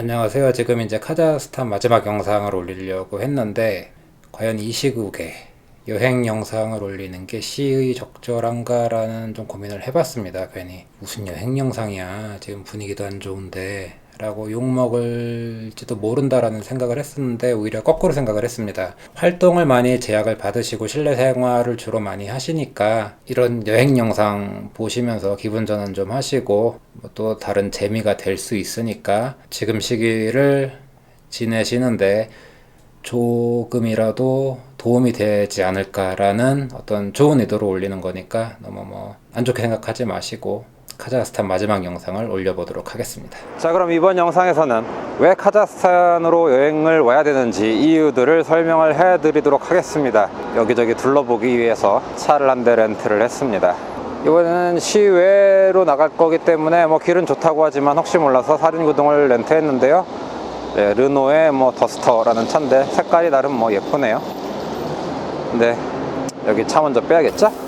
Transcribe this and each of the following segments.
안녕하세요. 지금 이제 카자흐스탄 마지막 영상을 올리려고 했는데 과연 이 시국에 여행 영상을 올리는 게 시의 적절한가라는 좀 고민을 해봤습니다. 괜히 무슨 여행 영상이야. 지금 분위기도 안 좋은데 라고 욕먹을지도 모른다라는 생각을 했었는데 오히려 거꾸로 생각을 했습니다. 활동을 많이 제약을 받으시고 실내 생활을 주로 많이 하시니까 이런 여행 영상 보시면서 기분 전환 좀 하시고 뭐또 다른 재미가 될 수 있으니까 지금 시기를 지내시는데 조금이라도 도움이 되지 않을까라는 어떤 좋은 의도로 올리는 거니까 너무 뭐 안 좋게 생각하지 마시고 카자흐스탄 마지막 영상을 올려보도록 하겠습니다. 자 그럼 이번 영상에서는 왜 카자흐스탄으로 여행을 와야 되는지 이유들을 설명을 해드리도록 하겠습니다. 여기저기 둘러보기 위해서 차를 한 대 렌트를 했습니다. 이번에는 시외로 나갈 거기 때문에 뭐 길은 좋다고 하지만 혹시 몰라서 사륜구동을 렌트했는데요. 네, 르노의 뭐 더스터라는 차인데 색깔이 나름 뭐 예쁘네요. 근데 여기 차 먼저 빼야겠죠?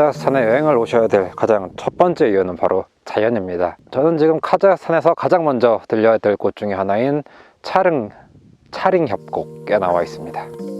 카자흐스탄에 여행을 오셔야 될 가장 첫 번째 이유는 바로 자연입니다. 저는 지금 카자흐스탄에서 가장 먼저 들려야 될 곳 중에 하나인 차릉 차링 협곡에 나와 있습니다.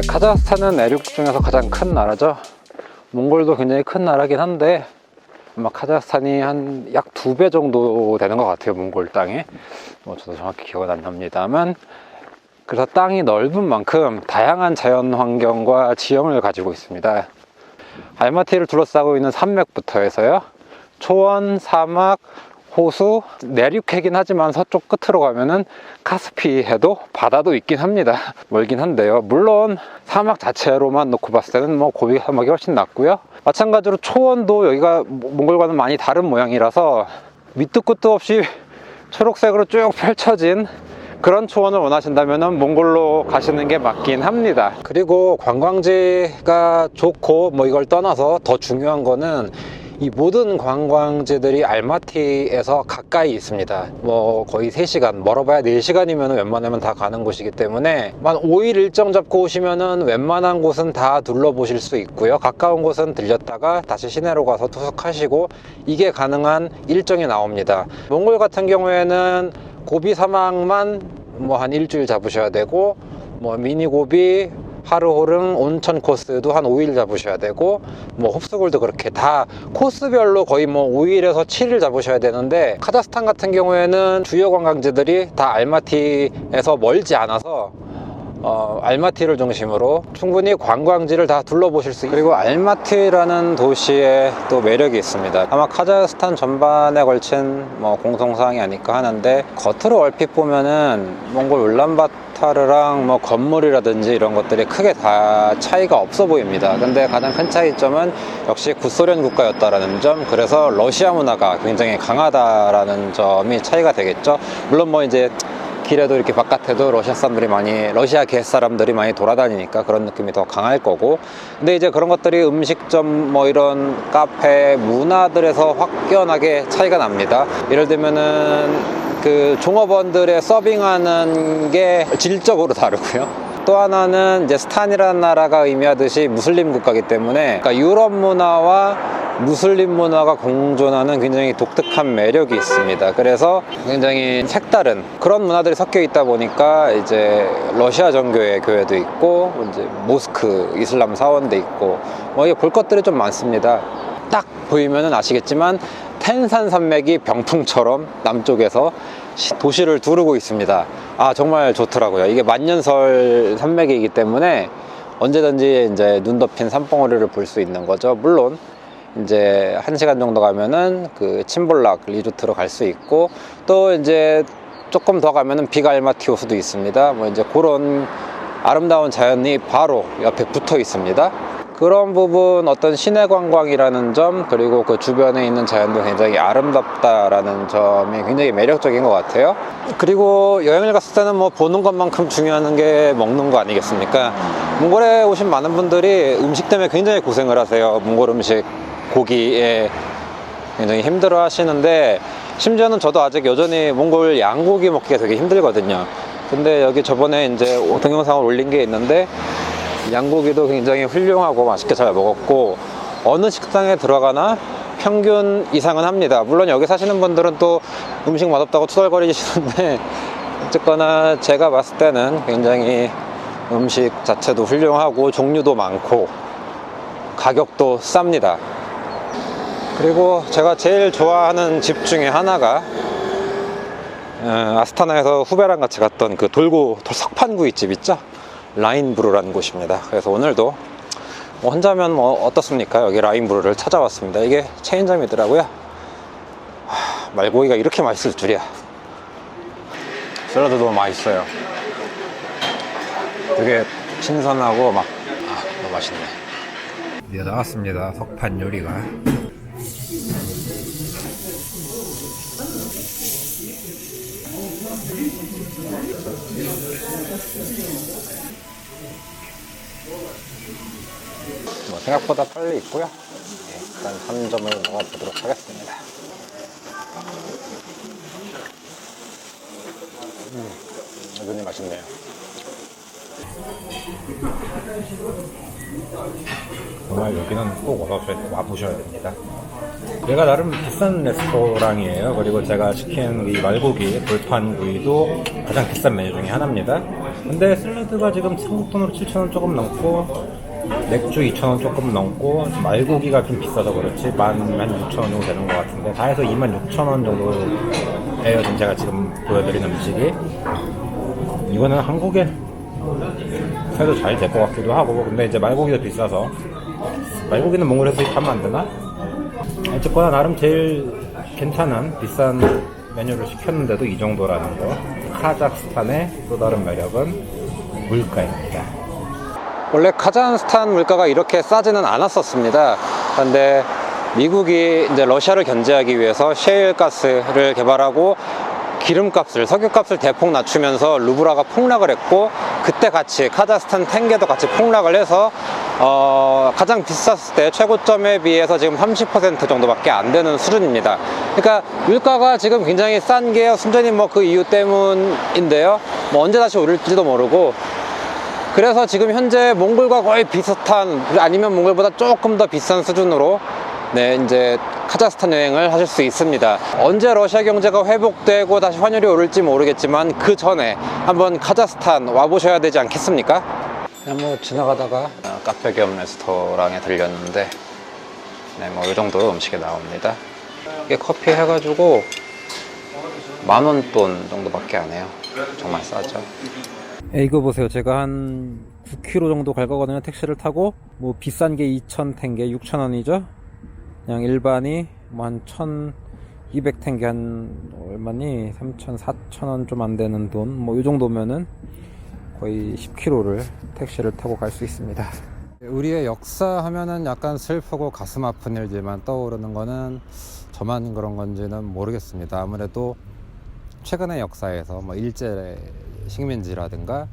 네, 카자흐스탄은 내륙 중에서 가장 큰 나라죠. 몽골도 굉장히 큰 나라긴 한데 아마 카자흐스탄이 한 약 두 배 정도 되는 것 같아요. 몽골 땅이. 뭐 저도 정확히 기억은 안 납니다만 그래서 땅이 넓은 만큼 다양한 자연 환경과 지형을 가지고 있습니다. 알마티를 둘러싸고 있는 산맥부터 해서요. 초원, 사막, 호수, 내륙해긴 하지만 서쪽 끝으로 가면은 카스피 해도 바다도 있긴 합니다. 멀긴 한데요. 물론 사막 자체로만 놓고 봤을 때는 뭐 고비 사막이 훨씬 낫고요. 마찬가지로 초원도 여기가 몽골과는 많이 다른 모양이라서 밑도 끝도 없이 초록색으로 쭉 펼쳐진 그런 초원을 원하신다면 몽골로 가시는 게 맞긴 합니다. 그리고 관광지가 좋고 뭐 이걸 떠나서 더 중요한 거는 이 모든 관광지들이 알마티에서 가까이 있습니다. 뭐 거의 3시간, 멀어봐야 4시간이면 웬만하면 다 가는 곳이기 때문에 만 5일 일정 잡고 오시면은 웬만한 곳은 다 둘러보실 수 있고요. 가까운 곳은 들렸다가 다시 시내로 가서 투숙하시고 이게 가능한 일정이 나옵니다. 몽골 같은 경우에는 고비 사막만 뭐 한 일주일 잡으셔야 되고 뭐 미니 고비 하르호릉 온천 코스도 한 5일 잡으셔야 되고 뭐 홉스골도 그렇게 다 코스별로 거의 뭐 5일에서 7일 잡으셔야 되는데 카자흐스탄 같은 경우에는 주요 관광지들이 다 알마티에서 멀지 않아서 어, 알마티를 중심으로 충분히 관광지를 다 둘러보실 수 있고 그리고 알마티라는 도시에 또 매력이 있습니다. 아마 카자흐스탄 전반에 걸친 뭐 공통사항이 아닐까 하는데 겉으로 얼핏 보면은 몽골 울란바타르랑 뭐 건물이라든지 이런 것들이 크게 다 차이가 없어 보입니다. 근데 가장 큰 차이점은 역시 구소련 국가였다라는 점 그래서 러시아 문화가 굉장히 강하다라는 점이 차이가 되겠죠. 물론 뭐 이제 길에도 이렇게 바깥에도 러시아 사람들이 많이 러시아계 사람들이 많이 돌아다니니까 그런 느낌이 더 강할 거고. 근데 이제 그런 것들이 음식점 뭐 이런 카페 문화들에서 확연하게 차이가 납니다. 예를 들면은 그 종업원들의 서빙하는 게 질적으로 다르고요 또 하나는 이제 스탄이라는 나라가 의미하듯이 무슬림 국가이기 때문에 그러니까 유럽 문화와 무슬림 문화가 공존하는 굉장히 독특한 매력이 있습니다. 그래서 굉장히 색다른 그런 문화들이 섞여 있다 보니까 이제 러시아 정교회 교회도 있고 이제 모스크 이슬람 사원도 있고 뭐 이게 볼 것들이 좀 많습니다. 딱 보이면은 아시겠지만 텐산 산맥이 병풍처럼 남쪽에서 시- 도시를 두르고 있습니다. 아 정말 좋더라고요. 이게 만년설 산맥이기 때문에 언제든지 이제 눈 덮인 산봉우리를 볼 수 있는 거죠. 물론 이제 한 시간 정도 가면은 그 침볼락 리조트로 갈 수 있고 또 이제 조금 더 가면은 비갈마티오스도 있습니다. 뭐 이제 그런 아름다운 자연이 바로 옆에 붙어 있습니다. 그런 부분 어떤 시내 관광이라는 점 그리고 그 주변에 있는 자연도 굉장히 아름답다라는 점이 굉장히 매력적인 것 같아요. 그리고 여행을 갔을 때는 뭐 보는 것만큼 중요한 게 먹는 거 아니겠습니까? 몽골에 오신 많은 분들이 음식 때문에 굉장히 고생을 하세요. 몽골 음식 고기에 굉장히 힘들어 하시는데 심지어는 저도 아직 여전히 몽골 양고기 먹기가 되게 힘들거든요. 근데 여기 저번에 이제 동영상을 올린 게 있는데 양고기도 굉장히 훌륭하고 맛있게 잘 먹었고 어느 식당에 들어가나 평균 이상은 합니다. 물론 여기 사시는 분들은 또 음식 맛없다고 투덜거리시는데 어쨌거나 제가 봤을 때는 굉장히 음식 자체도 훌륭하고 종류도 많고 가격도 쌉니다. 그리고 제가 제일 좋아하는 집 중에 하나가 어, 아스타나에서 후배랑 같이 갔던 그 돌고 돌- 석판구이집 있죠? 라인브루라는 곳입니다. 그래서 오늘도 뭐 혼자면 뭐 어떻습니까? 여기 라인브루를 찾아왔습니다. 이게 체인점이더라고요. 하, 말고기가 이렇게 맛있을 줄이야. 샐러드도 맛있어요. 되게 신선하고 막 아, 너무 맛있네. 드디어 나왔습니다. 석판 요리가. 생각보다 빨리 있고요. 네, 일단 3점을 먹어보도록 하겠습니다. 음, 여전히 맛있네요. 정말 여기는 꼭 와서 와보셔야 됩니다. 얘가 나름 비싼 레스토랑이에요. 그리고 제가 시킨 이 말고기, 돌판구이도 가장 비싼 메뉴 중에 하나입니다. 근데 샐러드가 지금 한국 돈으로 7,000원 조금 넘고, 맥주 2,000원 조금 넘고, 말고기가 좀 비싸서 그렇지, 만, 만 6,000원 정도 되는 것 같은데, 다 해서 26,000원 정도예요. 지금 제가 지금 보여드린 음식이. 이거는 한국에 해도 잘 될 것 같기도 하고, 근데 이제 말고기도 비싸서, 말고기는 몽골에서 수입하면 안 되나? 어쨌거나 나름 제일 괜찮은 비싼 메뉴를 시켰는데도 이 정도라는 거. 카자흐스탄의 또 다른 매력은 물가입니다. 원래 카자흐스탄 물가가 이렇게 싸지는 않았었습니다. 그런데 미국이 이제 러시아를 견제하기 위해서 셰일 가스를 개발하고 기름값을 석유값을 대폭 낮추면서 루브라가 폭락을 했고 그때 같이 카자흐스탄 탱게도 같이 폭락을 해서 어, 가장 비쌌을 때 최고점에 비해서 지금 30% 정도밖에 안 되는 수준입니다. 그러니까 물가가 지금 굉장히 싼 게 순전히 뭐 그 이유 때문인데요. 뭐 언제 다시 오를지도 모르고 그래서 지금 현재 몽골과 거의 비슷한 아니면 몽골보다 조금 더 비싼 수준으로 네 이제 카자흐스탄 여행을 하실 수 있습니다. 언제 러시아 경제가 회복되고 다시 환율이 오를지 모르겠지만 그 전에 한번 카자흐스탄 와보셔야 되지 않겠습니까? 그냥 뭐 지나가다가 어, 카페 겸 레스토랑에 들렸는데 네 뭐 이 정도로 음식이 나옵니다. 이게 커피 해가지고 만 원 돈 정도밖에 안 해요. 정말 싸죠. 예, 이거 보세요. 제가 한 9km 정도 갈 거거든요. 택시를 타고 뭐 비싼 게 2,000탱게 6,000원이죠. 그냥 일반이 뭐 한 1,200탱게 한 얼마니? 3,000, 4,000원 좀 안 되는 돈. 뭐 이 정도면은 거의 10km를 택시를 타고 갈 수 있습니다. 우리의 역사 하면은 약간 슬프고 가슴 아픈 일지만 떠오르는 거는 저만 그런 건지는 모르겠습니다. 아무래도 최근의 역사에서 뭐 일제 식민지라든가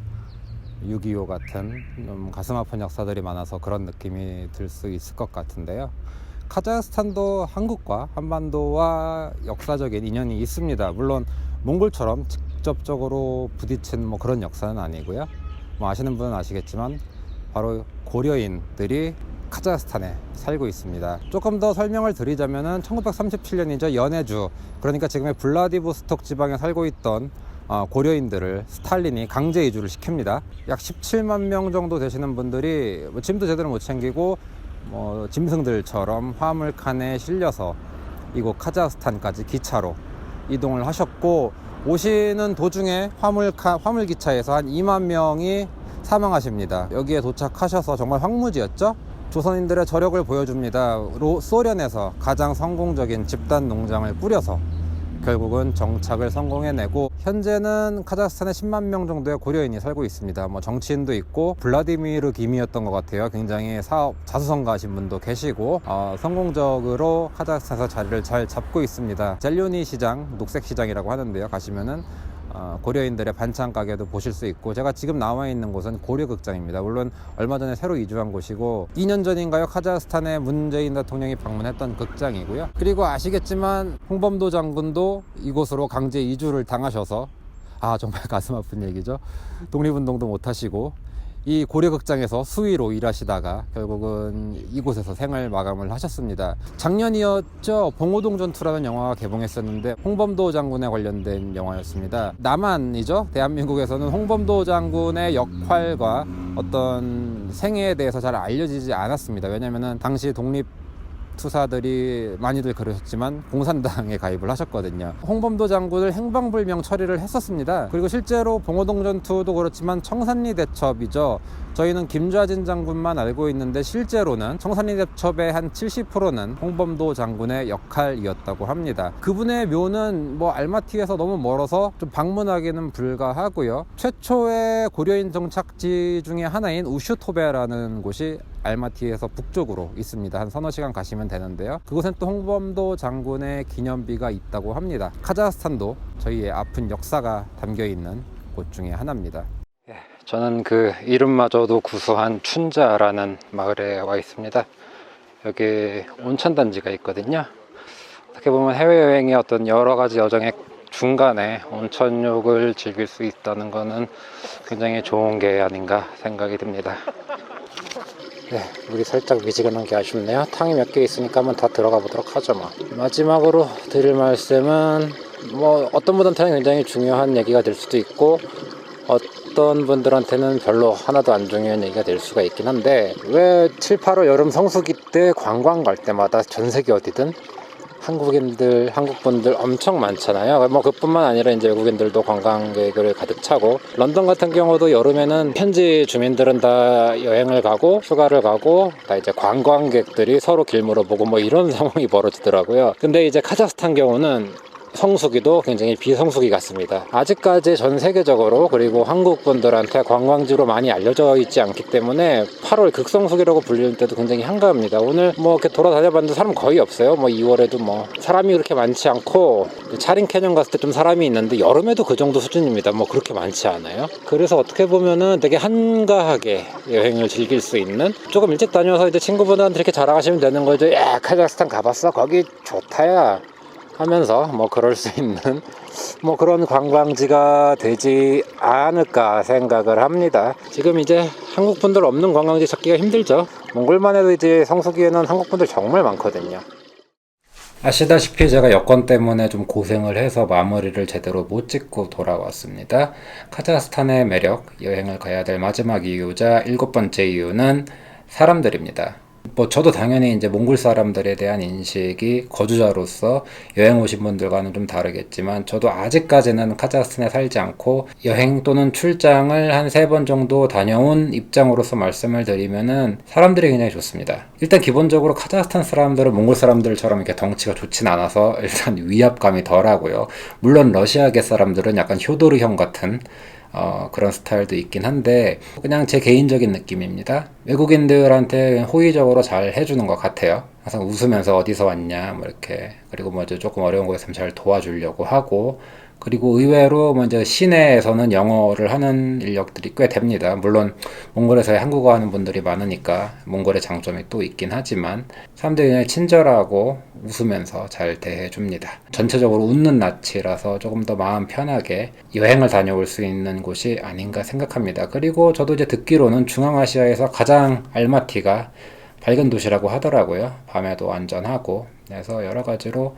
6.25 같은 좀 가슴 아픈 역사들이 많아서 그런 느낌이 들 수 있을 것 같은데요. 카자흐스탄도 한국과 한반도와 역사적인 인연이 있습니다. 물론 몽골처럼 직접적으로 부딪힌 뭐 그런 역사는 아니고요. 뭐 아시는 분은 아시겠지만 바로 고려인들이 카자흐스탄에 살고 있습니다. 조금 더 설명을 드리자면은 1937년이죠. 연해주 그러니까 지금의 블라디보스톡 지방에 살고 있던 어, 고려인들을 스탈린이 강제 이주를 시킵니다. 약 17만 명 정도 되시는 분들이 뭐 짐도 제대로 못 챙기고 뭐 짐승들처럼 화물칸에 실려서 이곳 카자흐스탄까지 기차로 이동을 하셨고 오시는 도중에 화물카 화물 기차에서 한 2만 명이 사망하십니다. 여기에 도착하셔서 정말 황무지였죠. 조선인들의 저력을 보여줍니다. 로, 소련에서 가장 성공적인 집단 농장을 꾸려서 결국은 정착을 성공해내고 현재는 카자흐스탄에 10만 명 정도의 고려인이 살고 있습니다. 뭐 정치인도 있고 블라디미르 김이었던 것 같아요. 굉장히 사업 자수성가하신 분도 계시고 어, 성공적으로 카자흐스탄에서 자리를 잘 잡고 있습니다. 젤료니 시장, 녹색 시장이라고 하는데요. 가시면은 어, 고려인들의 반찬 가게도 보실 수 있고 제가 지금 나와 있는 곳은 고려극장입니다. 물론 얼마 전에 새로 이주한 곳이고 2년 전인가요? 카자흐스탄에 문재인 대통령이 방문했던 극장이고요. 그리고 아시겠지만 홍범도 장군도 이곳으로 강제 이주를 당하셔서 아 정말 가슴 아픈 얘기죠. 독립운동도 못 하시고 이 고려극장에서 수위로 일하시다가 결국은 이곳에서 생을 마감을 하셨습니다. 작년이었죠. 봉오동 전투라는 영화가 개봉했었는데 홍범도 장군에 관련된 영화였습니다. 남한이죠. 대한민국에서는 홍범도 장군의 역할과 어떤 생애에 대해서 잘 알려지지 않았습니다. 왜냐면은 당시 독립 투사들이 많이들 그러셨지만 공산당에 가입을 하셨거든요. 홍범도 장군을 행방불명 처리를 했었습니다. 그리고 실제로 봉오동 전투도 그렇지만 청산리 대첩이죠. 저희는 김좌진 장군만 알고 있는데 실제로는 청산리 대첩의 한 70%는 홍범도 장군의 역할이었다고 합니다. 그분의 묘는 뭐 알마티에서 너무 멀어서 좀 방문하기는 불가하고요. 최초의 고려인 정착지 중에 하나인 우슈토베라는 곳이 알마티에서 북쪽으로 있습니다. 한 서너 시간 가시면 되는데요. 그곳엔 또 홍범도 장군의 기념비가 있다고 합니다. 카자흐스탄도 저희의 아픈 역사가 담겨 있는 곳 중에 하나입니다. 저는 그 이름마저도 구수한 춘자라는 마을에 와 있습니다. 여기 온천 단지가 있거든요. 어떻게 보면 해외여행의 어떤 여러 가지 여정의 중간에 온천욕을 즐길 수 있다는 것은 굉장히 좋은 게 아닌가 생각이 듭니다. 네, 물이 살짝 미지근한 게 아쉽네요. 탕이 몇 개 있으니까 한번 다 들어가 보도록 하죠. 뭐. 마지막으로 드릴 말씀은 뭐 어떤 분한테는 굉장히 중요한 얘기가 될 수도 있고 어 떤 분들한테는 별로 하나도 안 중요한 얘기가 될 수가 있긴 한데 왜 7, 8월 여름 성수기 때 관광 갈 때마다 전 세계 어디든 한국인들, 한국분들 엄청 많잖아요. 뭐 그뿐만 아니라 이제 외국인들도 관광객을 가득 차고 런던 같은 경우도 여름에는 현지 주민들은 다 여행을 가고 휴가를 가고 다 이제 관광객들이 서로 길 물어 보고 뭐 이런 상황이 벌어지더라고요. 근데 이제 카자흐스탄 경우는 성수기도 굉장히 비성수기 같습니다. 아직까지 전 세계적으로 그리고 한국 분들한테 관광지로 많이 알려져 있지 않기 때문에 8월 극성수기라고 불리는 때도 굉장히 한가합니다. 오늘 뭐 이렇게 돌아다녀봤는데 사람 거의 없어요. 뭐 2월에도 뭐 사람이 그렇게 많지 않고 차린 캐년 갔을 때 좀 사람이 있는데 여름에도 그 정도 수준입니다. 뭐 그렇게 많지 않아요. 그래서 어떻게 보면은 되게 한가하게 여행을 즐길 수 있는 조금 일찍 다녀서 이제 친구분들한테 이렇게 자랑하시면 되는 거죠. 야 카자흐스탄 가봤어? 거기 좋다야. 하면서 뭐 그럴 수 있는 뭐 그런 관광지가 되지 않을까 생각을 합니다. 지금 이제 한국 분들 없는 관광지 찾기가 힘들죠. 몽골만 해도 이제 성수기에는 한국 분들 정말 많거든요. 아시다시피 제가 여건 때문에 좀 고생을 해서 마무리를 제대로 못 찍고 돌아왔습니다. 카자흐스탄의 매력, 여행을 가야 될 마지막 이유자 일곱 번째 이유는 사람들입니다. 뭐 저도 당연히 이제 몽골 사람들에 대한 인식이 거주자로서 여행 오신 분들과는 좀 다르겠지만 저도 아직까지는 카자흐스탄에 살지 않고 여행 또는 출장을 한 세 번 정도 다녀온 입장으로서 말씀을 드리면은 사람들이 굉장히 좋습니다. 일단 기본적으로 카자흐스탄 사람들은 몽골 사람들처럼 이렇게 덩치가 좋진 않아서 일단 위압감이 덜하고요. 물론 러시아계 사람들은 약간 효도르형 같은 어, 그런 스타일도 있긴 한데 그냥 제 개인적인 느낌입니다. 외국인들한테 호의적으로 잘 해주는 것 같아요. 항상 웃으면서 어디서 왔냐 뭐 이렇게 그리고 뭐 조금 어려운 거 있으면 잘 도와주려고 하고 그리고 의외로 먼저 시내에서는 영어를 하는 인력들이 꽤 됩니다. 물론 몽골에서 한국어 하는 분들이 많으니까 몽골의 장점이 또 있긴 하지만 사람들이 그냥 친절하고 웃으면서 잘 대해줍니다. 전체적으로 웃는 낯이라서 조금 더 마음 편하게 여행을 다녀올 수 있는 곳이 아닌가 생각합니다. 그리고 저도 이제 듣기로는 중앙아시아에서 가장 알마티가 밝은 도시라고 하더라고요. 밤에도 안전하고 그래서 여러 가지로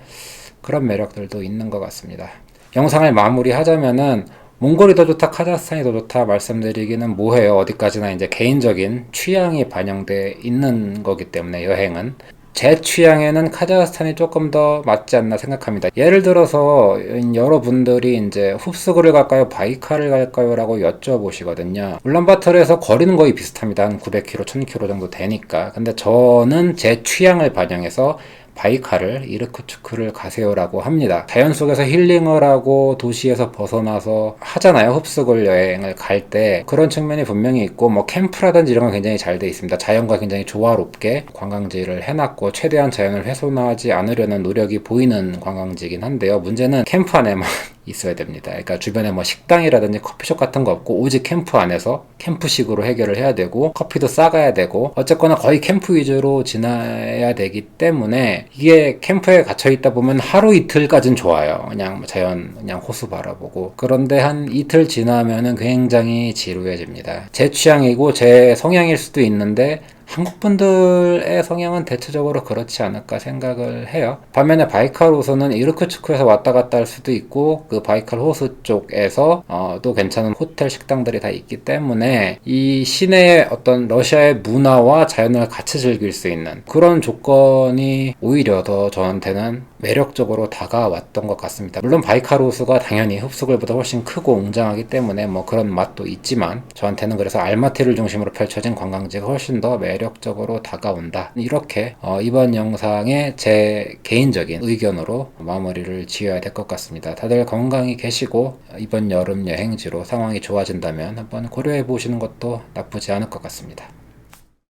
그런 매력들도 있는 것 같습니다. 영상을 마무리하자면은 몽골이 더 좋다, 카자흐스탄이 더 좋다 말씀드리기는 뭐해요. 어디까지나 이제 개인적인 취향이 반영돼 있는 거기 때문에 여행은 제 취향에는 카자흐스탄이 조금 더 맞지 않나 생각합니다. 예를 들어서 여러분들이 이제 흡수구를 갈까요, 바이카를 갈까요 라고 여쭤보시거든요. 울란바토르에서 거리는 거의 비슷합니다. 한 900km, 1000km 정도 되니까. 근데 저는 제 취향을 반영해서 바이카를 이르크츠크를 가세요라고 합니다. 자연 속에서 힐링을 하고 도시에서 벗어나서 하잖아요. 흡수골 여행을 갈 때 그런 측면이 분명히 있고 뭐 캠프라든지 이런 건 굉장히 잘 돼 있습니다. 자연과 굉장히 조화롭게 관광지를 해놨고 최대한 자연을 훼손하지 않으려는 노력이 보이는 관광지긴 한데요. 문제는 캠프 안에만 있어야 됩니다. 그러니까 주변에 뭐 식당이라든지 커피숍 같은 거 없고 오직 캠프 안에서 캠프식으로 해결을 해야 되고 커피도 싸가야 되고 어쨌거나 거의 캠프 위주로 지나야 되기 때문에 이게 캠프에 갇혀 있다 보면 하루 이틀까진 좋아요. 그냥 뭐 자연 그냥 호수 바라보고 그런데 한 이틀 지나면은 굉장히 지루해집니다. 제 취향이고 제 성향일 수도 있는데 한국 분들의 성향은 대체적으로 그렇지 않을까 생각을 해요. 반면에 바이칼 호수는 이르크츠크에서 왔다 갔다 할 수도 있고 그 바이칼 호수 쪽에서 어, 또 괜찮은 호텔 식당들이 다 있기 때문에 이 시내의 어떤 러시아의 문화와 자연을 같이 즐길 수 있는 그런 조건이 오히려 더 저한테는 매력적으로 다가왔던 것 같습니다. 물론 호수가 당연히 흡수글보다 훨씬 크고 웅장하기 때문에 뭐 그런 맛도 있지만 저한테는 그래서 알마티를 중심으로 펼쳐진 관광지가 훨씬 더 매력적으로 다가온다. 이렇게 어, 이번 영상에 제 개인적인 의견으로 마무리를 지어야 될 것 같습니다. 다들 건강히 계시고 이번 여름 여행지로 상황이 좋아진다면 한번 고려해 보시는 것도 나쁘지 않을 것 같습니다.